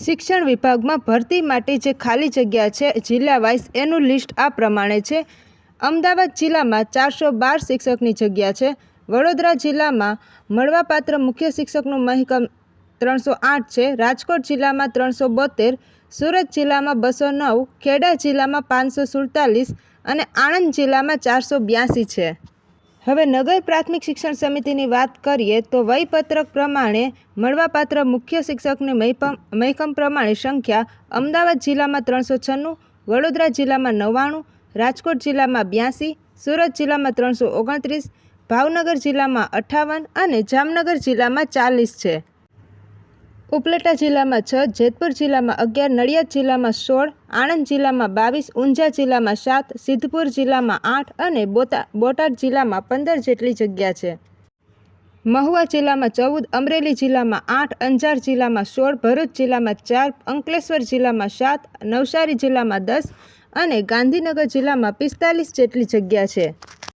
શિક્ષણ વિભાગમાં ભરતી માટે જે ખાલી જગ્યા છે જિલ્લા વાઇઝ એનું લિસ્ટ આ પ્રમાણે છે. અમદાવાદ જિલ્લામાં ચારસો બાર શિક્ષકની જગ્યા છે. વડોદરા જિલ્લામાં મળવાપાત્ર મુખ્ય શિક્ષકનું મહેકમ ત્રણસો આઠ છે. રાજકોટ જિલ્લામાં ત્રણસો બોતેર, સુરત જિલ્લામાં બસો નવ, ખેડા જિલ્લામાં પાંચસો સુડતાલીસ અને આણંદ જિલ્લામાં ચારસો બ્યાસી છે. હવે નગર પ્રાથમિક શિક્ષણ સમિતિની વાત કરીએ તો વયપત્રક પ્રમાણે મળવાપાત્ર મુખ્ય શિક્ષકની મહેકમ મહેકમ પ્રમાણે સંખ્યા અમદાવાદ જિલ્લામાં ત્રણસો છન્નું, વડોદરા જિલ્લામાં નવ્વાણું, રાજકોટ જિલ્લામાં બ્યાસી, સુરત જિલ્લામાં ત્રણસો ઓગણત્રીસ, ભાવનગર જિલ્લામાં અઠ્ઠાવન અને જામનગર જિલ્લામાં ચાલીસ છે. ઉપલેટા જિલ્લામાં છ, જેતપુર જિલ્લામાં અગિયાર, નડિયાદ જિલ્લામાં સોળ, આણંદ જિલ્લામાં બાવીસ, ઊંઝા જિલ્લામાં સાત, સિદ્ધપુર જિલ્લામાં આઠ અને બોતા, બોટાદ જિલ્લામાં પંદર જેટલી જગ્યા છે. મહુવા જિલ્લામાં ચૌદ, અમરેલી જિલ્લામાં આઠ, અંજાર જિલ્લામાં સોળ, ભરૂચ જિલ્લામાં ચાર, અંકલેશ્વર જિલ્લામાં સાત, નવસારી જિલ્લામાં દસ અને ગાંધીનગર જિલ્લામાં પિસ્તાલીસ જેટલી જગ્યા છે.